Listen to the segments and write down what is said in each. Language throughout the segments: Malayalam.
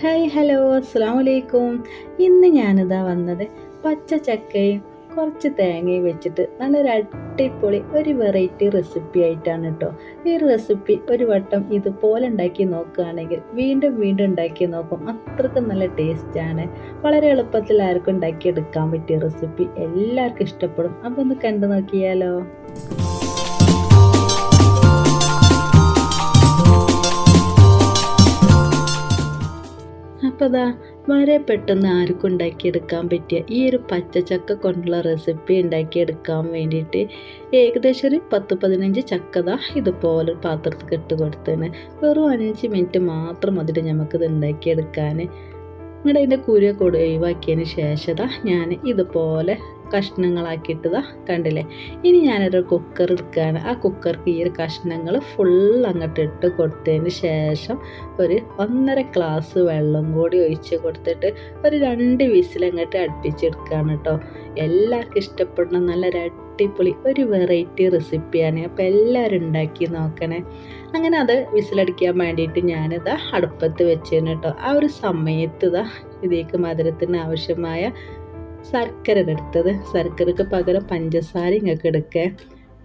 ഹായ് ഹലോ അസ്സാം വലൈക്കും ഇന്ന് ഞാനിതാ വന്നത് പച്ച ചക്കയും കുറച്ച് തേങ്ങയും വെച്ചിട്ട് നല്ലൊരു അടിപൊളി ഒരു വെറൈറ്റി റെസിപ്പി ആയിട്ടാണ് കേട്ടോ ഈ റെസിപ്പി ഒരു വട്ടം ഇതുപോലെ ഉണ്ടാക്കി നോക്കുകയാണെങ്കിൽ വീണ്ടും വീണ്ടും ഉണ്ടാക്കി നോക്കും. അത്രയ്ക്ക് നല്ല ടേസ്റ്റാണ് വളരെ എളുപ്പത്തിൽ ആർക്കും ഉണ്ടാക്കിയെടുക്കാൻ പറ്റിയ റെസിപ്പി എല്ലാവർക്കും ഇഷ്ടപ്പെടും. അപ്പോൾ ഒന്ന് കണ്ടു നോക്കിയാലോ. അതാ വളരെ പെട്ടെന്ന് ആർക്കും ഉണ്ടാക്കിയെടുക്കാൻ പറ്റിയ ഈ ഒരു പച്ചച്ചക്ക കൊണ്ടുള്ള റെസിപ്പി ഉണ്ടാക്കിയെടുക്കാൻ വേണ്ടിയിട്ട് ഏകദേശം ഒരു പത്ത് പതിനഞ്ച് ചക്കത ഇതുപോലെ ഒരു പാത്രത്തിൽ ഇട്ട് കൊടുത്തേന് വെറും അഞ്ച് മിനിറ്റ് മാത്രം അതിട്ട് നമുക്കിത് ഉണ്ടാക്കിയെടുക്കാൻ. നിങ്ങളുടെ അതിന്റെ കുരുവൊക്കെ ഒഴിവാക്കിയതിന് ശേഷം ഞാൻ ഇതുപോലെ കഷ്ണങ്ങളാക്കിയിട്ടതാ കണ്ടില്ലേ? ഇനി ഞാനൊരു കുക്കർ എടുക്കുകയാണ്. ആ കുക്കർക്ക് ഈ ഒരു കഷ്ണങ്ങൾ ഫുൾ അങ്ങോട്ട് ഇട്ട് കൊടുത്തതിന് ശേഷം ഒരു ഒന്നര ഗ്ലാസ് വെള്ളം കൂടി ഒഴിച്ച് കൊടുത്തിട്ട് ഒരു രണ്ട് വിസിൽ അങ്ങോട്ട് അടുപ്പിച്ചെടുക്കുകയാണ് കേട്ടോ. എല്ലാവർക്കും ഇഷ്ടപ്പെടുന്ന നല്ല അടിപൊളി ഒരു വെറൈറ്റി റെസിപ്പിയാണ് അപ്പോൾ എല്ലാവരും ഉണ്ടാക്കി നോക്കണേ. അങ്ങനെ അത് വിസിലടിക്കാൻ വേണ്ടിയിട്ട് ഞാനിതാ അടുപ്പത്ത് വെച്ചേന് കേട്ടോ. ആ ഒരു സമയത്ത് ഇതാ ഇതിലേക്ക് മധുരത്തിന് ആവശ്യമായ ശർക്കര എടുത്തത് ശർക്കരക്ക് പകരം പഞ്ചസാര ഇങ്ങൊക്കെ എടുക്കുക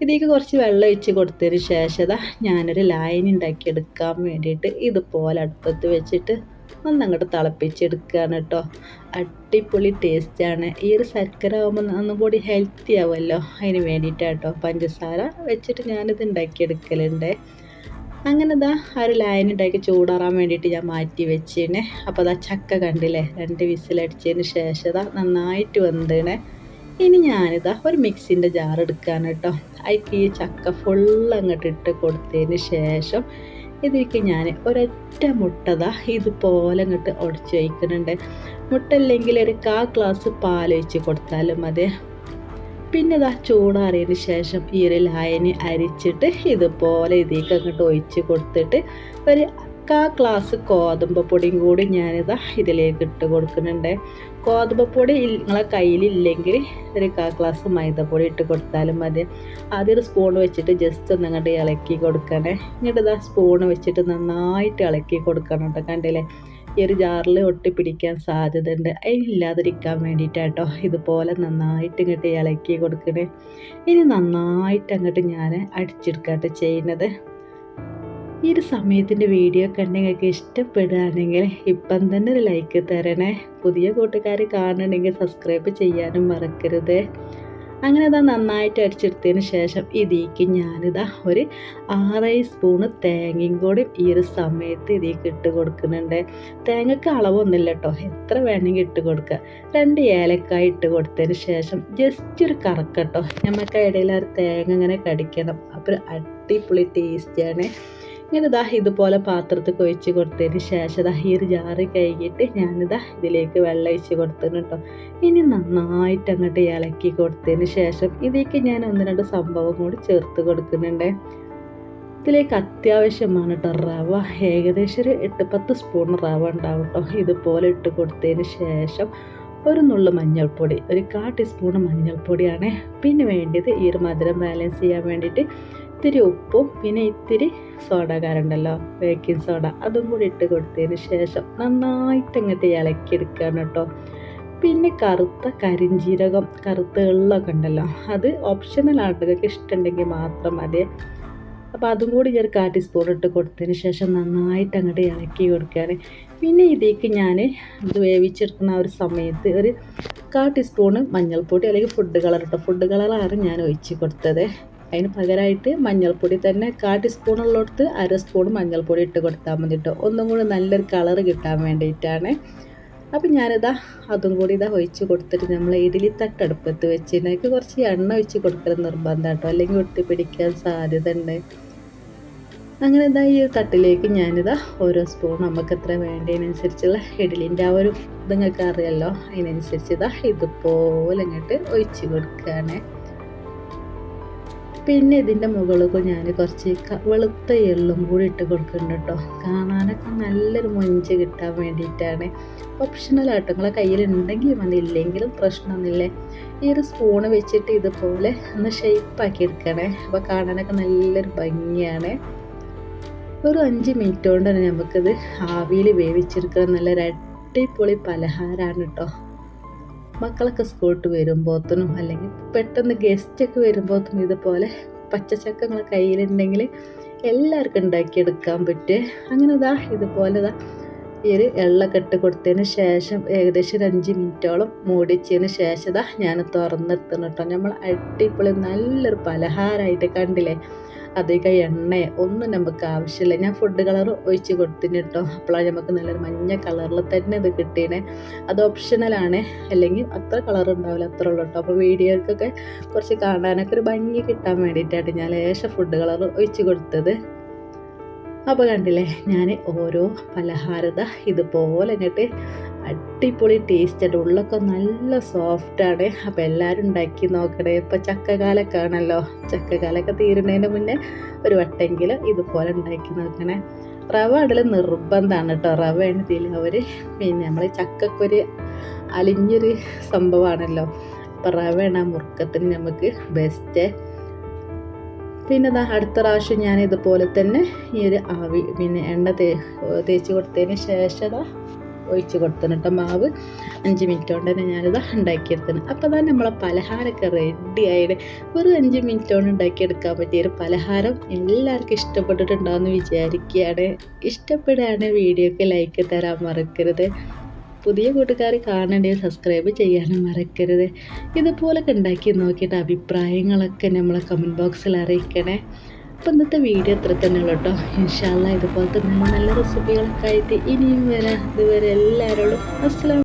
ഇതിലേക്ക് കുറച്ച് വെള്ളം ഒഴിച്ച് കൊടുത്തതിന് ശേഷം ഞാനൊരു ലൈൻ ഉണ്ടാക്കി എടുക്കാൻ വേണ്ടിയിട്ട് ഇതുപോലെ അടുപ്പത്ത് വെച്ചിട്ട് ഒന്ന് അങ്ങോട്ട് തിളപ്പിച്ചെടുക്കുകയാണ് കേട്ടോ. അടിപൊളി ടേസ്റ്റാണ്. ഈ ഒരു ശർക്കര ആകുമ്പോൾ ഒന്നും കൂടി ഹെൽത്തി ആവുമല്ലോ. അതിന് വേണ്ടിയിട്ടാണ് കേട്ടോ പഞ്ചസാര വെച്ചിട്ട് ഞാനിത് ഉണ്ടാക്കിയെടുക്കലുണ്ട്. അങ്ങനെ ആ ഒരു ലൈൻ ഉണ്ടാക്കി ചൂടാറാൻ വേണ്ടിയിട്ട് ഞാൻ മാറ്റി വെച്ചേനെ. അപ്പോൾ അതാ ചക്ക കണ്ടില്ലേ രണ്ട് വിസിലടിച്ചതിന് ശേഷം ഇതാ നന്നായിട്ട് വന്നിണ് ഇനി ഞാനിതാ ഒരു മിക്സിന്റെ ജാർ എടുക്കാൻ കേട്ടോ അതിക്ക് ഈ ചക്ക ഫുൾ അങ്ങോട്ട് ഇട്ട് കൊടുത്തതിന് ശേഷം ഇതിലേക്ക് ഞാൻ ഒരൊറ്റ മുട്ടതാ ഇതുപോലെ അങ്ങോട്ട് ഉടച്ച് വയ്ക്കുന്നുണ്ട് മുട്ട അല്ലെങ്കിൽ ഒരു കാ ഗ്ലാസ് പാൽ ഒഴിച്ച് കൊടുത്താലും മതി. പിന്നെ ഇതാ ചൂടാറിയതിന് ശേഷം ഈ ഒരു ലായനി അരിച്ചിട്ട് ഇതുപോലെ ഇതിലേക്ക് അങ്ങോട്ട് ഒഴിച്ച് കൊടുത്തിട്ട് ഒരു കാ ഗ്ലാസ് ഗോതമ്പ് പൊടിയും കൂടി ഞാനിതാ ഇതിലേക്ക് ഇട്ട് കൊടുക്കുന്നുണ്ട്. ഗോതമ്പ് പൊടി നിങ്ങളെ കയ്യിലില്ലെങ്കിൽ ഒരു കാ ഗ്ലാസ് മൈദപ്പൊടി ഇട്ട് കൊടുത്താലും മതി. ആദ്യം സ്പൂൺ വെച്ചിട്ട് ജസ്റ്റ് ഒന്ന് അങ്ങോട്ട് ഇളക്കി കൊടുക്കണേ. എന്നിട്ട് ഇതാ സ്പൂൺ വെച്ചിട്ട് നന്നായിട്ട് ഇളക്കി കൊടുക്കണം കേട്ടോ കണ്ടില്ലേ? ഈ ഒരു ജാറിൽ ഒട്ടിപ്പിടിക്കാൻ സാധ്യതയുണ്ട്. അതിനില്ലാതിരിക്കാൻ വേണ്ടിയിട്ടാട്ടോ ഇതുപോലെ നന്നായിട്ട് ഇങ്ങോട്ട് ഇളക്കി കൊടുക്കണേ. ഇനി നന്നായിട്ട് അങ്ങോട്ട് ഞാൻ അടിച്ചെടുക്കാട്ടോ ചെയ്യുന്നത്. ഈ ഒരു സമയത്തിന്റെ വീഡിയോ കണ്ട് നിങ്ങൾക്ക് ഇഷ്ടപ്പെടുകയാണെങ്കിൽ ഇപ്പം തന്നെ ഒരു ലൈക്ക് തരണേ. പുതിയ കൂട്ടുകാർ കാണണമെങ്കിൽ സബ്സ്ക്രൈബ് ചെയ്യാനും മറക്കരുത്. അങ്ങനെ ഇതാ നന്നായിട്ട് അടിച്ചെടുത്തതിന് ശേഷം ഇതിലേക്ക് ഞാനിതാ ഒരു ആറേഴ് സ്പൂണ് തേങ്ങയും കൂടി ഈ ഒരു സമയത്ത് ഇതിലേക്ക് ഇട്ട് കൊടുക്കുന്നുണ്ട്. തേങ്ങക്ക് അളവൊന്നുമില്ല കേട്ടോ എത്ര വേണമെങ്കിൽ ഇട്ട് കൊടുക്കുക. രണ്ട് ഏലക്കായ ഇട്ട് കൊടുത്തതിന് ശേഷം ജസ്റ്റ് ഒരു കറക്കട്ടോ. നമുക്ക് ഇടയിൽ ആ തേങ്ങ ഇങ്ങനെ കടിക്കണം. അപ്പോൾ അടിപൊളി ടേസ്റ്റിയാണ് ദാ ഇതുപോലെ പാത്രത്തിൽ കൊഴിച്ച് കൊടുത്തതിന് ശേഷം ഇതാ ഈ ഒരു ജാറ് കഴുകിയിട്ട് ഞാനിതാ ഇതിലേക്ക് വെള്ളം ഒഴിച്ച് കൊടുത്തിന് കേട്ടോ. ഇനി നന്നായിട്ട് അങ്ങോട്ട് ഇളക്കി കൊടുത്തതിന് ശേഷം ഇതിലേക്ക് ഞാൻ ഒന്ന് രണ്ട് സംഭവം കൂടി ചേർത്ത് കൊടുക്കുന്നുണ്ട്. ഇതിലേക്ക് അത്യാവശ്യമാണ് കേട്ടോ റവ. ഏകദേശം ഒരു എട്ട് പത്ത് സ്പൂൺ റവ ഉണ്ടാവും കേട്ടോ. ഇതുപോലെ ഇട്ട് കൊടുത്തതിന് ശേഷം ഒരു നുള്ളു മഞ്ഞൾപ്പൊടി ഒരു കാ ടീസ്പൂൺ മഞ്ഞൾപ്പൊടിയാണ്. പിന്നെ വേണ്ടിയത് ഈ ഒരു മധുരം ബാലൻസ് ചെയ്യാൻ വേണ്ടിയിട്ട് ഇത്തിരി ഉപ്പും പിന്നെ ഇത്തിരി സോഡ കാരണ്ടല്ലോ ബേക്കിംഗ് സോഡ അതും കൂടി ഇട്ട് കൊടുത്തതിന് ശേഷം നന്നായിട്ട് അങ്ങോട്ട് ഇളക്കിയെടുക്കുകയാണ് കേട്ടോ. പിന്നെ കറുത്ത കരിഞ്ജീരകം കറുത്ത എള്ളൊക്കെ ഉണ്ടല്ലോ അത് ഓപ്ഷണലാണ് നിങ്ങൾക്ക് ഇഷ്ടമുണ്ടെങ്കിൽ മാത്രം മതി. അപ്പോൾ അതും കൂടി ഞാൻ കാ ടീസ്പൂൺ ഇട്ട് കൊടുത്തതിന് ശേഷം നന്നായിട്ട് അങ്ങോട്ട് ഇളക്കി കൊടുക്കുകയാണ്. പിന്നെ ഇതിലേക്ക് ഞാൻ ഇത് വേവിച്ചെടുക്കുന്ന ഒരു സമയത്ത് ഒരു കാ ടീസ്പൂണ് മഞ്ഞൾപ്പൊടി അല്ലെങ്കിൽ ഫുഡ് കളർ ഇട്ടോ. ഫുഡ് കളറാണ് ഞാൻ ഒഴിച്ച് കൊടുത്തത്. അതിന് പകരമായിട്ട് മഞ്ഞൾപ്പൊടി തന്നെ കാ ടീസ്പൂണുള്ളിടത്ത് അര സ്പൂൺ മഞ്ഞൾപ്പൊടി ഇട്ട് കൊടുത്താൽ മതി കേട്ടോ ഒന്നും കൂടി നല്ലൊരു കളർ കിട്ടാൻ വേണ്ടിയിട്ടാണ്. അപ്പം ഞാനിതാ അതും കൂടി ഇതാ ഒഴിച്ച് കൊടുത്തിട്ട് നമ്മൾ ഇഡലി തട്ടടുപ്പത്ത് വെച്ച് കുറച്ച് എണ്ണ ഒഴിച്ച് കൊടുക്കൽ നിർബന്ധം കേട്ടോ അല്ലെങ്കിൽ ഒട്ടിപ്പിടിക്കാൻ സാധ്യത ഉണ്ട് അങ്ങനെ ഇതാ ഈ തട്ടിലേക്ക് ഞാനിതാ ഓരോ സ്പൂൺ നമുക്ക് എത്ര വേണ്ടതിനനുസരിച്ചുള്ള ഇഡലിന്റെ ആ ഒരു ഇത് നിങ്ങൾക്ക് അറിയാമല്ലോ അതിനനുസരിച്ച് ഇതാ ഇതുപോലെ ഇങ്ങോട്ട് ഒഴിച്ച് കൊടുക്കുകയാണ് പിന്നെ ഇതിന്റെ മുകളിൽ ഞാൻ കുറച്ച് വെളുത്ത എള്ളും കൂടി ഇട്ട് കൊടുക്കുന്നുണ്ട് കേട്ടോ കാണാനൊക്കെ നല്ലൊരു മൊഞ്ച് കിട്ടാൻ വേണ്ടിയിട്ടാണ്. ഓപ്ഷണൽ ഓപ്ഷണലാട്ടോ നിങ്ങളെ കയ്യിലുണ്ടെങ്കിൽ മതി. ഇല്ലെങ്കിലും പ്രശ്നമൊന്നുമില്ലേ. ഈ ഒരു സ്പൂണ് വെച്ചിട്ട് ഇതുപോലെ ഒന്ന് ഷേപ്പാക്കി എടുക്കണേ. അപ്പോൾ കാണാനൊക്കെ നല്ലൊരു ഭംഗിയാണ്. ഒരു അഞ്ച് മിനിറ്റ് കൊണ്ടാണ് നമുക്കിത് ആവിയിൽ വേവിച്ചെടുക്കുക നല്ലൊരു അടിപൊളി പലഹാരമാണ് കേട്ടോ മക്കളൊക്കെ സ്കൂളിട്ട് വരുമ്പോഴത്തേനും അല്ലെങ്കിൽ പെട്ടെന്ന് ഗസ്റ്റൊക്കെ വരുമ്പോഴത്തേനും ഇതുപോലെ പച്ചച്ചക്ക നിങ്ങളെ കയ്യിലുണ്ടെങ്കിൽ എല്ലാവർക്കും ഉണ്ടാക്കിയെടുക്കാൻ പറ്റും അങ്ങനെ ഇതാ ഇതുപോലെ ഇതാ ഈ ഒരു എള്ളൊക്കെ ഇട്ട് കൊടുത്തതിന് ശേഷം ഏകദേശം ഒരു അഞ്ച് മിനിറ്റോളം മൂടിച്ചതിന് ശേഷം ഇതാ ഞാൻ തുറന്നെടുത്തണം കേട്ടോ. നമ്മൾ അടിപൊളി നല്ലൊരു പലഹാരമായിട്ട് കണ്ടില്ലേ? അധികം എണ്ണ ഒന്നും നമുക്ക് ആവശ്യമില്ല. ഞാൻ ഫുഡ് കളർ ഒഴിച്ച് കൊടുത്തിന് കേട്ടോ അപ്പോഴാണ് നമുക്ക് നല്ലൊരു മഞ്ഞ കളറിൽ തന്നെ ഇത് കിട്ടിയേ അത് ഓപ്ഷണലാണ് അല്ലെങ്കിൽ അത്ര കളർ ഉണ്ടാവില്ല അത്ര ഉള്ളൂ കേട്ടോ അപ്പോൾ വീഡിയോക്കൊക്കെ കുറച്ച് കാണാനൊക്കെ ഒരു ഭംഗി കിട്ടാൻ വേണ്ടിയിട്ടാണ് ഞാൻ ലേശം ഫുഡ് കളർ ഒഴിച്ച് കൊടുത്തത്. അപ്പോൾ കണ്ടില്ലേ ഞാൻ ഓരോ പലഹാരത ഇതുപോലെ ഇങ്ങോട്ട് അടിപൊളി ടേസ്റ്റ് ഉള്ളൊക്കെ നല്ല സോഫ്റ്റാണ് അപ്പോൾ എല്ലാവരും ഉണ്ടാക്കി നോക്കണേ. ഇപ്പോൾ ചക്കകാലൊക്കെ ആണല്ലോ. ചക്കകാലൊക്കെ തീരുന്നതിന് മുന്നേ ഒരു വട്ടെങ്കിലും ഇതുപോലെ ഉണ്ടാക്കി നോക്കണേ. റവ അതിൽ നിർബന്ധമാണ് കേട്ടോ റവ എണ്ണത്തിൽ അവർ പിന്നെ നമ്മൾ ചക്കക്കൊരു അലിഞ്ഞൊരു സംഭവമാണല്ലോ. അപ്പോൾ റവ ആ മുറുക്കത്തിന് നമുക്ക് ബെസ്റ്റ് പിന്നെ ഇതാ അടുത്ത പ്രാവശ്യം ഞാൻ ഇതുപോലെ തന്നെ ഈ ഒരു ആവി പിന്നെ എണ്ണ തേ തേച്ച് കൊടുത്തതിന് ശേഷം ഒഴിച്ച് കൊടുത്തണം മാവ് അഞ്ച് മിനിറ്റ് കൊണ്ട് തന്നെ ഞാനിത് ഉണ്ടാക്കിയെടുത്തണം അപ്പോൾ തന്നെ നമ്മളെ പലഹാരമൊക്കെ റെഡി ആയിട്ട് ഒരു അഞ്ച് മിനിറ്റ് കൊണ്ട് ഉണ്ടാക്കിയെടുക്കാൻ പറ്റിയ ഒരു പലഹാരം എല്ലാവർക്കും ഇഷ്ടപ്പെട്ടിട്ടുണ്ടാവുമെന്ന് വിചാരിക്കുകയാണ്. ഇഷ്ടപ്പെടുകയാണ് വീഡിയോക്ക് ലൈക്ക് തരാൻ മറക്കരുത്. പുതിയ കൂട്ടുകാർ കാണേണ്ടത് സബ്സ്ക്രൈബ് ചെയ്യാനും മറക്കരുത്. ഇതുപോലൊക്കെ ഉണ്ടാക്കി നോക്കിയിട്ട് അഭിപ്രായങ്ങളൊക്കെ നമ്മളെ കമന്റ് ബോക്സിൽ അറിയിക്കണേ. അപ്പോൾ ഇന്നത്തെ വീഡിയോ അത്ര ഉള്ളു കേട്ടോ. ഇൻഷാല്ല ഇതുപോലത്തെ നല്ല നല്ല റെസിപ്പികളൊക്കെ ആയിട്ട് ഇനിയും വരാം. ഇതുവരെ എല്ലാവരോടും അസ്സലാം